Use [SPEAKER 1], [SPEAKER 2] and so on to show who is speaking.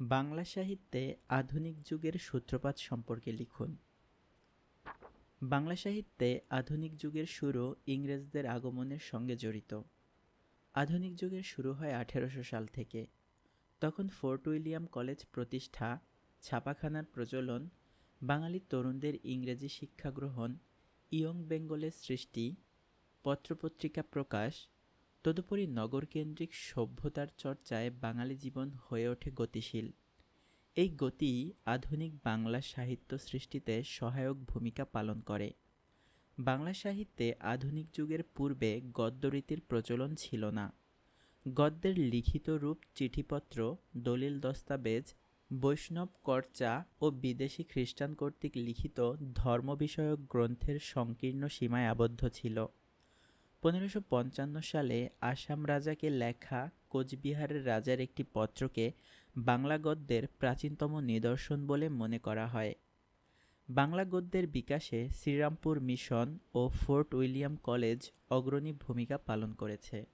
[SPEAKER 1] বাংলা সাহিত্যে আধুনিক যুগের সূত্রপাত সম্পর্কে লিখুন। বাংলা সাহিত্যে আধুনিক যুগের শুরু ইংরেজদের আগমনের সঙ্গে জড়িত। আধুনিক যুগের শুরু হয় আঠেরোশো সাল থেকে। তখন ফোর্ট উইলিয়াম কলেজ প্রতিষ্ঠা, ছাপাখানার প্রচলন, বাঙালি তরুণদের ইংরেজি শিক্ষা গ্রহণ ইয়ং বেঙ্গলের সৃষ্টি, পত্রপত্রিকা প্রকাশ তদুপরি নগরকেন্দ্রিক সভ্যতার চর্চায় বাঙালি জীবন হয়ে ওঠে গতিশীল। এই গতি আধুনিক বাংলা সাহিত্য সৃষ্টিতে সহায়ক ভূমিকা পালন করে। বাংলা সাহিত্যে আধুনিক যুগের পূর্বে গদ্যরীতির প্রচলন ছিল না। গদ্যের লিখিত রূপ, চিঠিপত্র, দলিল দস্তাবেজ, বৈষ্ণব কর্চা ও বিদেশি খ্রিস্টান কর্তৃক লিখিত ধর্ম বিষয়ক গ্রন্থের সংকীর্ণ সীমায় আবদ্ধ ছিল। পনেরোশো পঞ্চান্ন সালে আসাম রাজাকে লেখা কোচবিহারের রাজার একটি পত্রকে বাংলা গদ্যের প্রাচীনতম নিদর্শন বলে মনে করা হয়। বাংলা গদ্যের বিকাশে শ্রীরামপুর মিশন ও ফোর্ট উইলিয়াম কলেজ অগ্রণী ভূমিকা পালন করেছে।